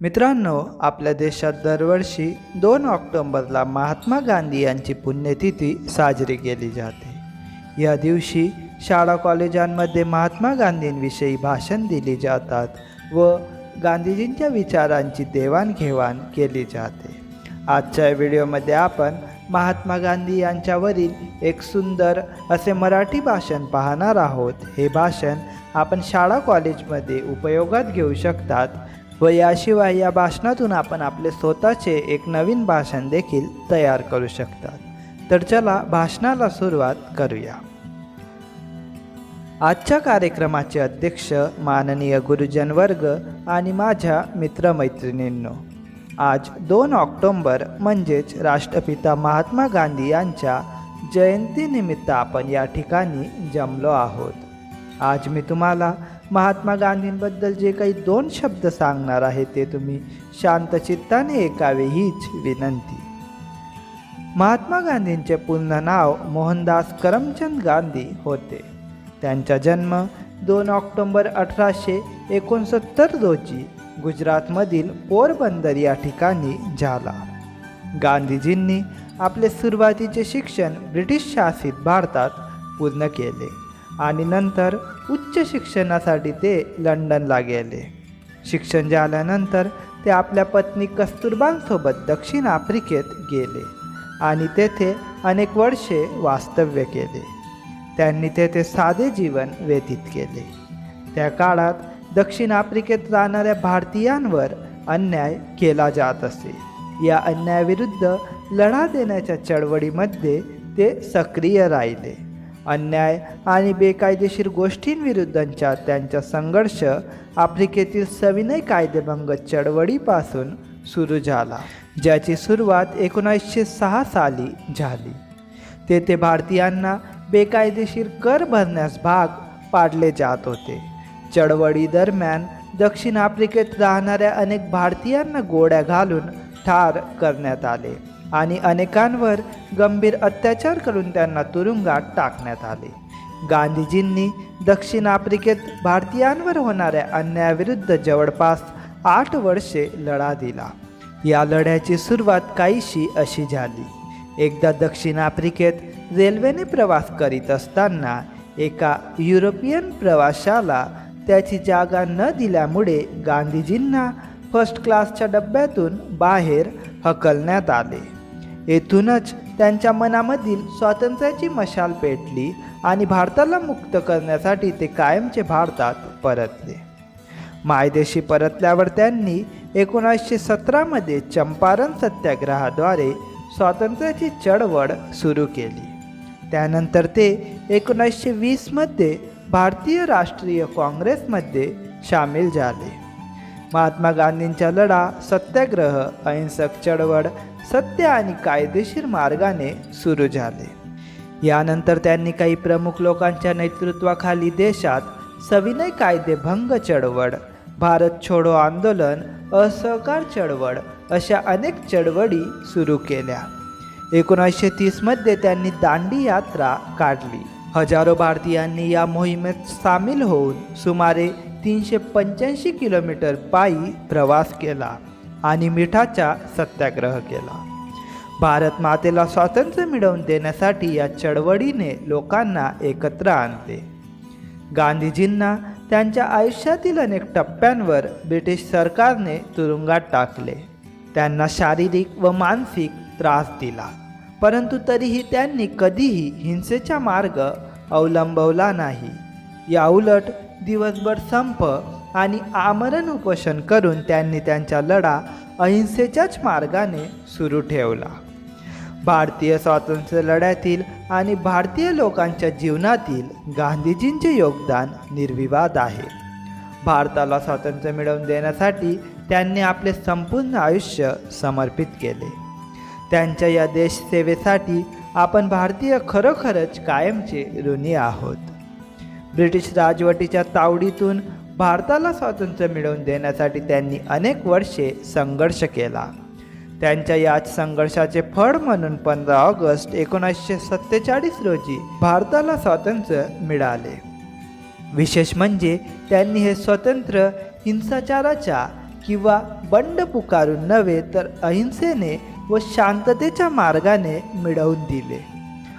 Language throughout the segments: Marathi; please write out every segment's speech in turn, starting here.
मित्रांनो आपल्या देशात दरवर्षी दोन ऑक्टोंबरला महात्मा गांधी यांची पुण्यतिथी साजरी केली जाते. या दिवशी शाळा कॉलेजांमध्ये महात्मा गांधींविषयी भाषण दिली जातात व गांधीजींच्या विचारांची देवाणघेवाण केली जाते. आजच्या व्हिडिओमध्ये आपण महात्मा गांधी यांच्यावरील एक सुंदर असे मराठी भाषण पाहणार आहोत. हे भाषण आपण शाळा कॉलेजमध्ये उपयोगात घेऊ शकतात. व याशिवाय या भाषणातून आपण आपले स्वतःचे एक नवीन भाषण देखील तयार करू शकतात. तर चला भाषणाला सुरुवात करूया. आजच्या कार्यक्रमाचे अध्यक्ष माननीय गुरुजन वर्ग आणि माझ्या मित्रमैत्रिणींनो आज दोन ऑक्टोंबर म्हणजेच राष्ट्रपिता महात्मा गांधी यांच्या जयंतीनिमित्त आपण या ठिकाणी जमलो आहोत. आज मी तुम्हाला महात्मा गांधींबद्दल जे काही दोन शब्द सांगणार आहे ते तुम्ही शांत चित्ताने ऐकावे हीच विनंती. महात्मा गांधींचे पूर्ण नाव मोहनदास करमचंद गांधी होते. त्यांचा जन्म दोन ऑक्टोंबर अठराशे एकोणसत्तर रोजी गुजरातमधील पोरबंदर या ठिकाणी झाला. गांधीजींनी आपले सुरुवातीचे शिक्षण ब्रिटिश शासित भारतात पूर्ण केले. आणि नंतर उच्च शिक्षणासाठी ते लंडनला गेले शिक्षण झाल्यानंतर ते आपल्या पत्नी कस्तुरबांसोबत दक्षिण आफ्रिकेत गेले आणि तेथे अनेक वर्षे वास्तव्य केले. त्यांनी तेथे साधे जीवन व्यतीत केले. त्या काळात दक्षिण आफ्रिकेत राहणाऱ्या भारतीयांवर अन्याय केला जात असे. या अन्यायाविरुद्ध लढा देण्याच्या चळवळीमध्ये ते सक्रिय राहिले. अन्याय आणि बेकायदेशीर गोष्टींविरुद्धच्या त्यांचा संघर्ष आफ्रिकेतील सविनय कायदेभंग चळवळीपासून सुरू झाला ज्याची सुरुवात एकोणीसशे सहा साली झाली. तेथे भारतीयांना बेकायदेशीर कर भरण्यास भाग पाडले जात होते. चळवळी दरम्यान दक्षिण आफ्रिकेत राहणाऱ्या अनेक भारतीयांना गोळ्या घालून ठार करण्यात आले. आणि अनेकांवर गंभीर अत्याचार करून त्यांना तुरुंगात टाकण्यात आले. गांधीजींनी दक्षिण आफ्रिकेत भारतीयांवर होणाऱ्या अन्यायाविरुद्ध जवळपास आठ वर्षे लढा दिला. या लढ्याची सुरुवात काहीशी अशी झाली. एकदा दक्षिण आफ्रिकेत रेल्वेने प्रवास करीत असताना एका युरोपियन प्रवाशाला त्याची जागा न दिल्यामुळे गांधीजींना फर्स्ट क्लासच्या डब्यातून बाहेर हकलण्यात आले. येथूनच त्यांच्या मनामधील स्वातंत्र्याची मशाल पेटली आणि भारताला मुक्त करण्यासाठी ते कायमचे भारतात परतले. मायदेशी परतल्यावर त्यांनी एकोणीसशे सतरामध्ये चंपारण सत्याग्रहाद्वारे स्वातंत्र्याची चळवळ सुरू केली. त्यानंतर ते एकोणीसशे वीसमध्ये भारतीय राष्ट्रीय काँग्रेसमध्ये सामील झाले. महात्मा गांधींचा लढा सत्याग्रह अहिंसक चळवळ सत्य आणि कायदेशीर मार्गाने सुरू झाले. यानंतर त्यांनी काही प्रमुख लोकांच्या नेतृत्वाखाली देशात सविनय कायदेभंग चळवळ भारत छोडो आंदोलन असहकार चळवळ अशा अनेक चळवळी सुरू केल्या. एकोणीसशे तीसमध्ये त्यांनी दांडी यात्रा काढली. हजारो भारतीयांनी या मोहिमेत सामील होऊन सुमारे तीनशे पंच्याऐंशी किलोमीटर पायी प्रवास केला. आणि मिठाचा सत्याग्रह केला. भारत मातेला स्वातंत्र्य मिळवून देण्यासाठी या चळवळीने लोकांना एकत्र आणते गांधीजींना त्यांच्या आयुष्यातील अनेक टप्प्यांवर ब्रिटिश सरकारने तुरुंगात टाकले. त्यांना शारीरिक व मानसिक त्रास दिला. परंतु तरीही त्यांनी कधीही हिंसेचा मार्ग अवलंबवला नाही. या उलट दिवसभर संप आणि आमरण उपोषण करून त्यांनी त्यांचा लढा अहिंसेच्याच मार्गाने सुरू ठेवला. भारतीय स्वातंत्र्य लढ्यातील आणि भारतीय लोकांच्या जीवनातील गांधीजींचे योगदान निर्विवाद आहे. भारताला स्वातंत्र्य मिळवून देण्यासाठी त्यांनी आपले संपूर्ण आयुष्य समर्पित केले. त्यांच्या या देशसेवेसाठी आपण भारतीय खरोखरच कायमचे ऋणी आहोत. ब्रिटिश राजवटीच्या तावडीतून भारताला स्वातंत्र्य मिळवून देण्यासाठी त्यांनी अनेक वर्षे संघर्ष केला. त्यांच्या याच संघर्षाचे फळ म्हणून पंधरा ऑगस्ट एकोणीसशे सत्तेचाळीस रोजी भारताला स्वातंत्र्य मिळाले. विशेष म्हणजे त्यांनी हे स्वतंत्र हिंसाचाराच्या किंवा बंड पुकारून नव्हे तर अहिंसेने व शांततेच्या मार्गाने मिळवून दिले.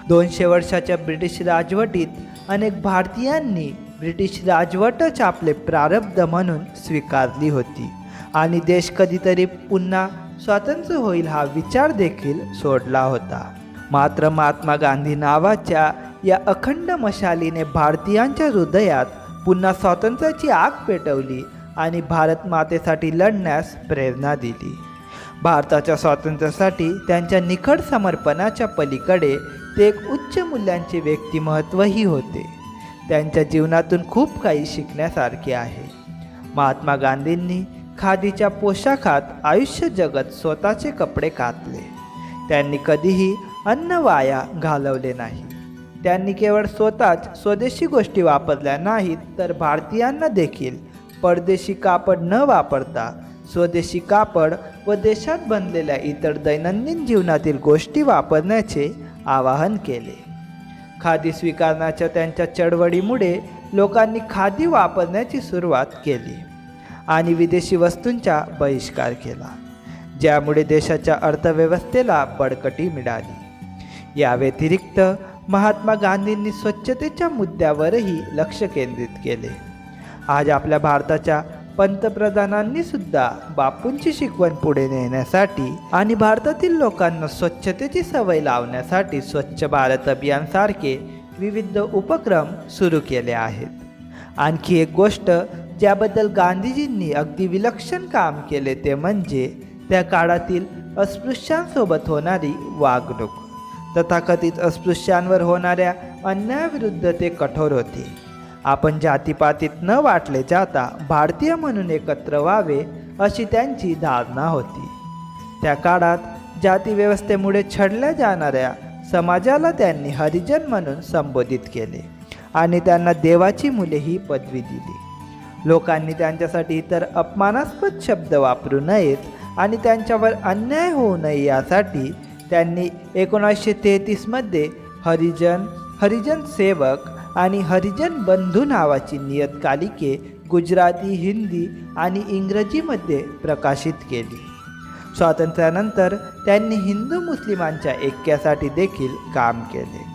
दोनशे वर्षाच्या ब्रिटिश राजवटीत अनेक भारतीयांनी ब्रिटिश राजवटच आपले प्रारब्ध म्हणून स्वीकारली होती. आणि देश कधीतरी पुन्हा स्वातंत्र्य होईल हा विचार देखील सोडला होता. मात्र महात्मा गांधी नावाच्या या अखंड मशालीने भारतीयांच्या हृदयात पुन्हा स्वातंत्र्याची आग पेटवली आणि भारत मातेसाठी लढण्यास प्रेरणा दिली. भारताच्या स्वातंत्र्यासाठी त्यांच्या निखड समर्पणाच्या पलीकडे ते एक उच्च मूल्यांचे व्यक्तिमत्वही होते. त्यांच्या जीवनातून खूप काही शिकण्यासारखे आहे. महात्मा गांधींनी खादीच्या पोशाखात आयुष्य जगत स्वतःचे कपडे कातले. त्यांनी कधीही अन्न वाया घालवले नाही. त्यांनी केवळ स्वतःच स्वदेशी गोष्टी वापरल्या नाहीत तर भारतीयांना देखील. परदेशी कापड न वापरता स्वदेशी कापड व देशात बनलेल्या इतर दैनंदिन जीवनातील गोष्टी वापरण्याचे आवाहन केले. खादी स्वीकारण्याच्या त्यांच्या चळवळीमुळे लोकांनी खादी वापरण्याची सुरुवात केली आणि विदेशी वस्तूंचा बहिष्कार केला ज्यामुळे देशाच्या अर्थव्यवस्थेला बळकटी मिळाली. या व्यतिरिक्त महात्मा गांधींनी स्वच्छतेच्या मुद्द्यावरही लक्ष केंद्रित केले. आज आपल्या भारताच्या पंतप्रधानांनी सुद्धा बापूंची शिकवण पुढे नेण्यासाठी आणि भारतातील लोकांना स्वच्छतेची सवय लावण्यासाठी स्वच्छ भारत अभियानसारखे विविध उपक्रम सुरू केले आहेत. आणखी एक गोष्ट ज्याबद्दल गांधीजींनी अगदी विलक्षण काम केले ते म्हणजे त्या काळातील अस्पृश्यांसोबत होणारी वागणूक. तथाकथित अस्पृश्यांवर होणाऱ्या अन्यायाविरुद्ध ते कठोर होते. आपण जातीपातीत न वाटले जाता भारतीय म्हणून एकत्र व्हावे अशी त्यांची धारणा होती. त्या काळात जातीव्यवस्थेमुळे छडल्या जाणाऱ्या समाजाला त्यांनी हरिजन म्हणून संबोधित केले आणि त्यांना देवाची मुले ही पदवी दिली. लोकांनी त्यांच्यासाठी इतर अपमानास्पद शब्द वापरू नयेत आणि त्यांच्यावर अन्याय होऊ नये यासाठी त्यांनी एकोणीसशे तेहतीसमध्ये हरिजन हरिजन सेवक आणि हरिजन बंधू नावाची नियतकालिके गुजराती हिंदी आणि इंग्रजीमध्ये प्रकाशित केली. स्वातंत्र्यानंतर त्यांनी हिंदू मुस्लिमांच्या ऐक्यासाठी देखील काम केले.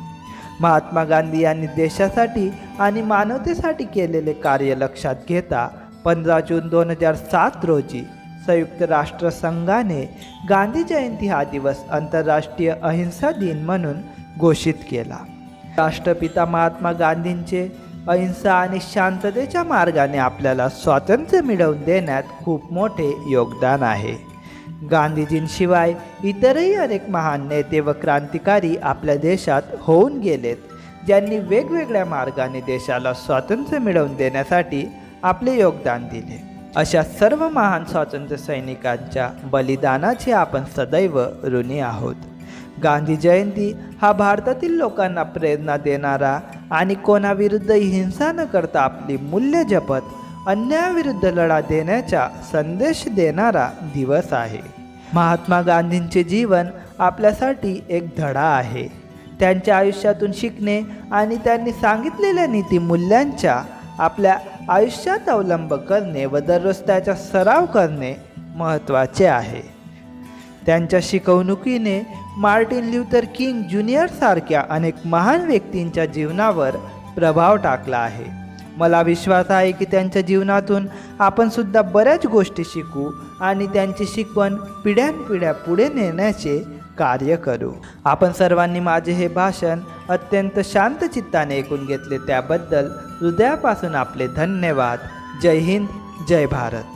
महात्मा गांधी यांनी देशासाठी आणि मानवतेसाठी केलेले कार्य लक्षात घेता पंधरा जून दोन हजार सात रोजी संयुक्त राष्ट्रसंघाने गांधी जयंती हा दिवस आंतरराष्ट्रीय अहिंसा दिन म्हणून घोषित केला. राष्ट्रपिता महात्मा गांधींचे अहिंसा आणि शांततेच्या मार्गाने आपल्याला स्वातंत्र्य मिळवून देण्यात खूप मोठे योगदान आहे. गांधीजींशिवाय इतरही अनेक महान नेते व क्रांतिकारी आपल्या देशात होऊन गेलेत ज्यांनी वेगवेगळ्या मार्गाने देशाला स्वातंत्र्य मिळवून देण्यासाठी आपले योगदान दिले. अशा सर्व महान स्वातंत्र्य सैनिकांच्या बलिदानाचे आपण सदैव ऋणी आहोत. गांधी जयंती हा भारतातील लोकांना प्रेरणा देणारा आणि कोणाविरुद्ध हिंसा न करता आपली मूल्य जपत अन्यायाविरुद्ध लढा देण्याचा संदेश देणारा दिवस आहे. महात्मा गांधींचे जीवन आपल्यासाठी एक धडा आहे. त्यांच्या आयुष्यातून शिकणे आणि त्यांनी सांगितलेल्या नीतीमूल्यांच्या आपल्या आयुष्यात अवलंब करणे व दररोज त्याचा सराव करणे महत्त्वाचे आहे. त्यांच्या शिकवणुकीने मार्टिन ल्युथर किंग ज्युनियर सारख्या अनेक महान व्यक्तींच्या जीवनावर प्रभाव टाकला आहे. मला विश्वास आहे की त्यांच्या जीवनातून आपण सुद्धा बऱ्याच गोष्टी शिकू आणि त्यांची शिकवण पिढ्यानपिढ्या पुढे नेण्याचे कार्य करू. आपण सर्वांनी माझे हे भाषण अत्यंत शांत चित्ताने ऐकून घेतले त्याबद्दल हृदयापासून आपले धन्यवाद. जय हिंद जय भारत.